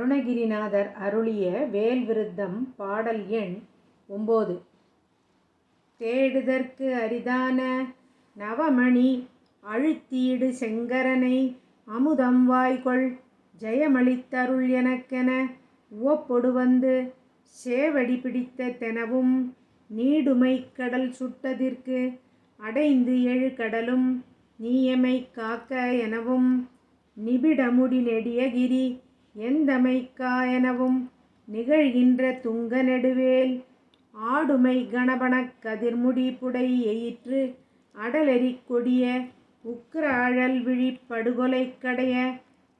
அருணகிரிநாதர் அருளிய வேல் விருத்தம் பாடல் எண் ஒம்பது. தேடுதற்கு அரிதான நவமணி அழுத்தீடு செங்கரனை அமுதம் வாய்கொள் ஜெயமளித்தருள் எனக்கென உவப்பொடு வந்து சேவடி பிடித்த தெனவும் நீடுமை கடல் சுட்டதிற்கு அடைந்து எழு கடலும் நீயமை காக்க எனவும் நிபிடமுடி நெடியகிரி எந்தமைக்கா எனவும் நிகழ்கின்ற துங்க நெடுவேல் ஆடுமை கணபணக் கதிர்முடி புடை எயிற்று அடலெறிக் கொடிய உக்கிர அழல் விழி படுகொலை கடைய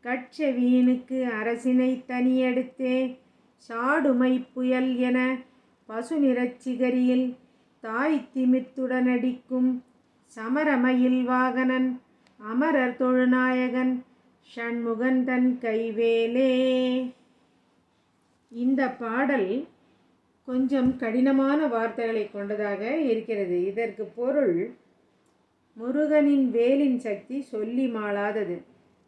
கட்செவியனுக்கு அரசினை தனியெடுத்தே. சாடுமை புயல் என பசுநிறச்சிகரியில் தாய் திமித்துடனடிக்கும் சமரமயில் வாகனன் அமரர் தொழுநாயகன் ஷண்முகந்தன் கைவேலே. இந்த பாடல் கொஞ்சம் கடினமான வார்த்தைகளை கொண்டதாக இருக்கிறது. இதற்கு பொருள் முருகனின் வேலின் சக்தி சொல்லி மாளாதது.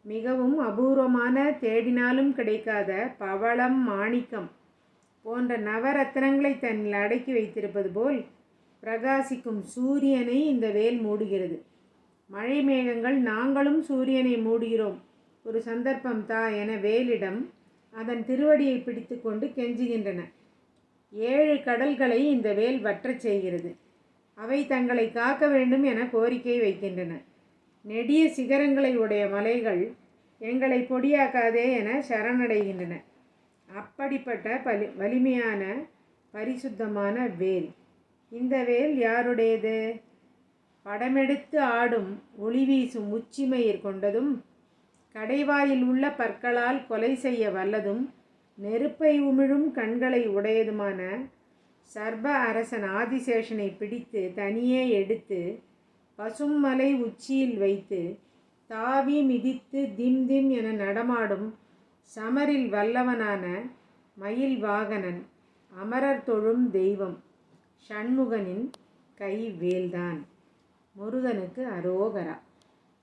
மிகவும் அபூர்வமான தேடினாலும் கிடைக்காத பவளம் மாணிக்கம் போன்ற நவரத்னங்களை தன்னில் அடக்கி வைத்திருப்பது போல் பிரகாசிக்கும் சூரியனை இந்த வேல் மூடுகிறது. மழை மேகங்கள் நாங்களும் சூரியனை மூடுகிறோம். ஒரு சந்தர்ப்பம் தா என வேலிடம் அதன் திருவடியை பிடித்து கொண்டு கெஞ்சுகின்றன. ஏழு கடல்களை இந்த வேல் வற்றச் செய்கிறது. அவை தங்களை காக்க வேண்டும் என கோரிக்கை வைக்கின்றன. நெடிய சிகரங்களை உடைய மலைகள் எங்களை பொடியாக்காதே என சரணடைகின்றன. அப்படிப்பட்ட பலி வலிமையான பரிசுத்தமான வேல். இந்த வேல் யாருடையது? படமெடுத்து ஆடும் ஒளி வீசும் உச்சிமயிர் கொண்டதும் கடைவாயில் உள்ள பற்களால் கொலை செய்ய வல்லதும் நெருப்பை உமிழும் கண்களை உடையதுமான சர்ப அரசன் ஆதிசேஷனை பிடித்து தனியே எடுத்து பசும்மலை உச்சியில் வைத்து தாவி மிதித்து திம் திம் என நடமாடும் சமரில் வல்லவனான மயில் வாகனன் அமரர் தொழும் தெய்வம் ஷண்முகனின் கை வேல்தான். முருகனுக்கு அரோகரா.